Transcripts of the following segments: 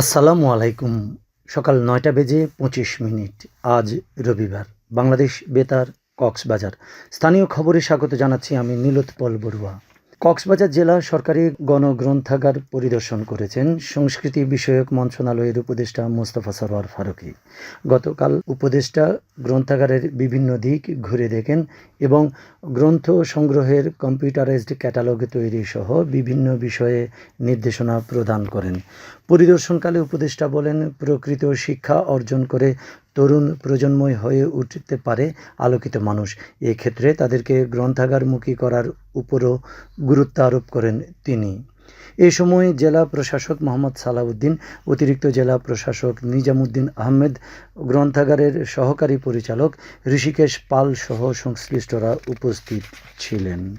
আসসালামু আলাইকুম। সকাল নয়টা বেজে পঁচিশ মিনিট। আজ রবিবার। বাংলাদেশ বেতার কক্সবাজার। স্থানীয় খবরে স্বাগত জানাচ্ছি আমি নীলোৎপল বড়ুয়া। কক্সবাজার জেলা সরকারি গণগ্রন্থাগার পরিদর্শন করেছেন সংস্কৃতি বিষয়ক মন্ত্রণালয়ের উপদেষ্টা মোস্তফা সরোয়ার ফারুকী। গতকাল উপদেষ্টা গ্রন্থাগারের বিভিন্ন দিক ঘুরে দেখেন এবং গ্রন্থ সংগ্রহের কম্পিউটারাইজড ক্যাটালগ তৈরি সহ বিভিন্ন বিষয়ে নির্দেশনা প্রদান করেন। পরিদর্শনকালে উপদেষ্টা বলেন, প্রকৃত শিক্ষা অর্জন করে তরুণ প্রজন্মই হয়ে উঠতে পারে আলোকিত মানুষ। এক্ষেত্রে তাদেরকে গ্রন্থাগারমুখী করার উপরও গুরুত্ব আরোপ করেন তিনি। এ সময় জেলা প্রশাসক মোহাম্মদ সালাউদ্দিন, অতিরিক্ত জেলা প্রশাসক নিজামুদ্দিন আহমেদ, গ্রন্থাগারের সহকারী পরিচালক ঋষিকেশ পাল সহ সংশ্লিষ্টরা উপস্থিত ছিলেন।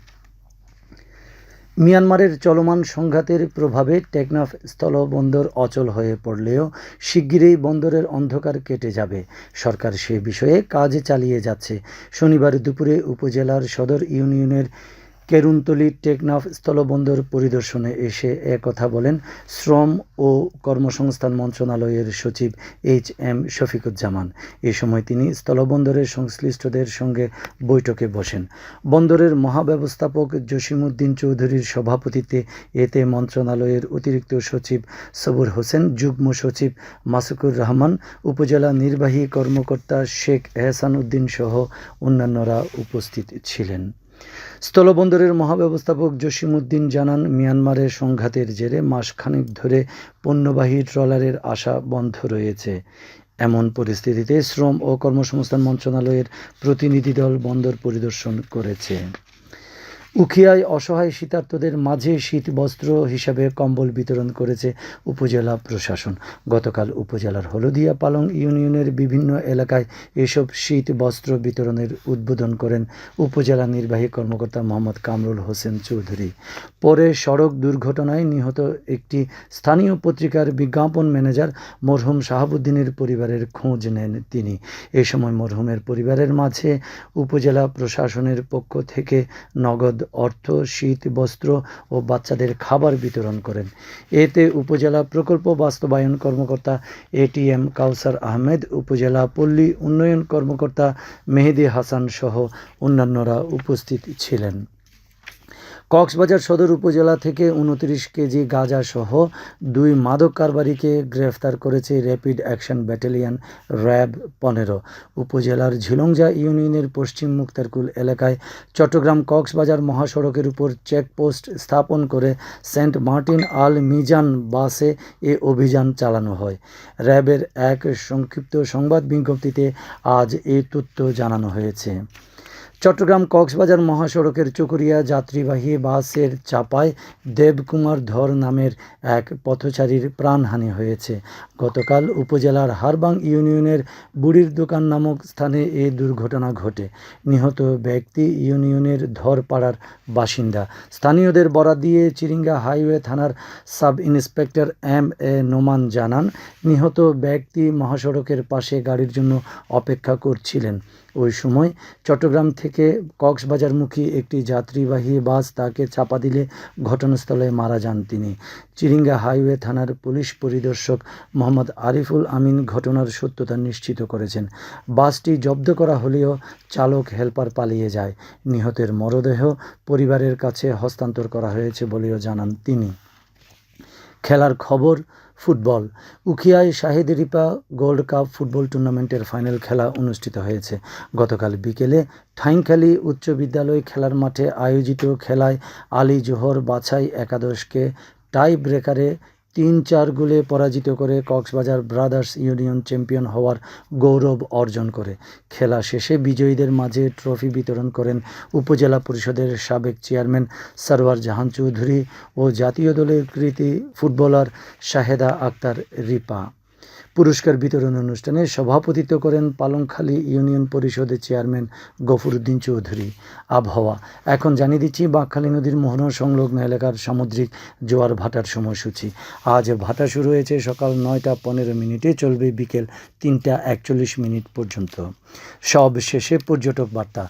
মিয়ানমারের চলমান সংঘাতের প্রভাবে টেকনাফ স্থলবন্দর অচল হয়ে পড়লেও শিগগিরই বন্দরের অন্ধকার কেটে যাবে। সরকার সে বিষয়ে কাজ চালিয়ে যাচ্ছে। শনিবার দুপুরে উপজেলার সদর ইউনিয়নের কেরুনতলি টেকনাফ স্থলবন্দর পরিদর্শনে এসে কথা বলেন শ্রম ও কর্মসংস্থান মন্ত্রণালয়ের সচিব এইচ এম শফিকুজ্জামান। এ সময় তিনি স্থলবন্দরের সংশ্লিষ্টদের সঙ্গে বৈঠকে বসেন। বন্দরের মহাব্যবস্থাপক জসিমউদ্দিন চৌধুরীর সভাপতিত্বে এতে মন্ত্রণালয়ের অতিরিক্ত সচিব সবুর হোসেন, যুগ্ম সচিব মাসুকুর রহমান, উপজেলা নির্বাহী কর্মকর্তা শেখ এহসান উদ্দিন সহ অন্যান্যরা উপস্থিত ছিলেন। স্থলবন্দরের মহাব্যবস্থাপক জসিমুদ্দিন জানান, মিয়ানমারের সংঘাতের জেরে মাসখানেক ধরে পণ্যবাহী ট্রলারের আশা বন্ধ রয়েছে। এমন পরিস্থিতিতে শ্রম ও কর্মসংস্থান মন্ত্রণালয়ের প্রতিনিধি দল বন্দর পরিদর্শন করেছে। উখিয়ায় অসহায় শীতার্তদের মাঝে শীত বস্ত্র হিসাবে কম্বল বিতরণ করেছে উপজেলা প্রশাসন। গতকাল উপজেলার হলদিয়া পালং ইউনিয়নের বিভিন্ন এলাকায় এসব শীত বস্ত্র বিতরণের উদ্বোধন করেন উপজেলা নির্বাহী কর্মকর্তা মোহাম্মদ কামরুল হোসেন চৌধুরী। পরে সড়ক দুর্ঘটনায় নিহত একটি স্থানীয় পত্রিকার বিজ্ঞাপন ম্যানেজার মরহুম শাহাবুদ্দিনের পরিবারের খোঁজ নেন তিনি। এ সময় মরহুমের পরিবারের মাঝে উপজেলা প্রশাসনের পক্ষ থেকে নগদ অর্থ, শীত, বস্ত্র ও বাচ্চাদের খাবার বিতরণ করেন। এতে উপজেলা প্রকল্প বাস্তবায়ন কর্মকর্তা এটিএম কাউসার আহমেদ, উপজেলা পল্লী উন্নয়ন কর্মকর্তা মেহেদি হাসান সহ অন্যান্যরা উপস্থিত ছিলেন। কক্সবাজার সদর উপজেলা থেকে উনত্রিশ কেজি গাঁজা সহ দুই মাদক কারবারিকে গ্রেফতার করেছে র্যাপিড অ্যাকশন ব্যাটালিয়ন র্যাব পনেরো। উপজেলার ঝিলংজা ইউনিয়নের পশ্চিম মুক্তারকুল এলাকায় চট্টগ্রাম কক্সবাজার মহাসড়কের উপর চেকপোস্ট স্থাপন করে সেন্ট মার্টিন আল মিজান বাসে এ অভিযান চালানো হয়। র্যাবের এক সংক্ষিপ্ত সংবাদ বিজ্ঞপ্তিতে আজ এ তথ্য জানানো হয়েছে। চট্টগ্রাম কক্সবাজার মহাসড়কের চকরিয়া যাত্রীবাহী বাসের চাপায় দেবকুমার ধর নামের এক পথচারীর প্রাণহানি হয়েছে। গতকাল উপজেলার হারবাং ইউনিয়নের বুড়ির দোকান নামক স্থানে এ দুর্ঘটনা ঘটে। নিহত ব্যক্তি ইউনিয়নের ধরপাড়ার বাসিন্দা। স্থানীয়দের বরাত দিয়ে চিরিঙ্গা হাইওয়ে থানার sub inspector M A Noman জানান, নিহত ব্যক্তি মহাসড়কের পাশে গাড়ির জন্য অপেক্ষা করছিলেন। ওই সময় চট্টগ্রাম থেকে কক্সবাজারমুখী একটি যাত্রীবাহী বাস তাকে চাপা দিলে ঘটনাস্থলে মারা যান তিনি। চিরিঙ্গা হাইওয়ে থানার পুলিশ পরিদর্শক মোহাম্মদ আরিফুল আমিন ঘটনার সত্যতা নিশ্চিত করেছেন। বাসটি জব্দ করা হলেও চালক হেলপার পালিয়ে যায়। নিহতের মরদেহ পরিবারের কাছে হস্তান্তর করা হয়েছে বলেও জানান তিনি। খেলার খবর football. উখিয়ায় Shahid Ripa gold cup football টুর্নামেন্টের ফাইনাল খেলা অনুষ্ঠিত হয়েছে। গতকাল বিকেলে ঠাইখালি উচ্চ বিদ্যালয় খেলার মাঠে আয়োজিত খেলায় আলী জোহর বাছাই একাদশকে টাই ব্রেকারে তিন চার গোলে পরাজিত করে কক্সবাজার ব্রাদার্স ইউনিয়ন চ্যাম্পিয়ন হওয়ার গৌরব অর্জন করে। খেলা শেষে বিজয়ীদের মাঝে ট্রফি বিতরণ করেন উপজেলা পরিষদের সাবেক চেয়ারম্যান সরওয়ার জাহান চৌধুরী ও জাতীয় দলের কৃতি ফুটবলার শাহেদা আক্তার রিপা। পুরস্কার বিতরণ অনুষ্ঠানে সভাপতিত্ব করেন পালংখালী ইউনিয়ন পরিষদের চেয়ারম্যান গফরুদ্দিন চৌধুরী। আবহাওয়া। এখন জানিয়ে দিচ্ছি, বাঁকখালী নদীর মোহনা সংলগ্ন এলাকার সামুদ্রিক জোয়ার ভাটার সময়সূচি। আজ ভাটা শুরু হয়েছে সকাল নয়টা পনেরো মিনিটে, চলবে বিকেল তিনটা একচল্লিশ মিনিট পর্যন্ত। সব শেষে পর্যটক বার্তা।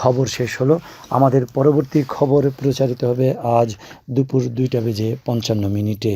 খবর শেষ হলো। আমাদের পরবর্তী খবর প্রচারিত হবে আজ দুপুর দুইটা বেজে পঞ্চান্ন মিনিটে।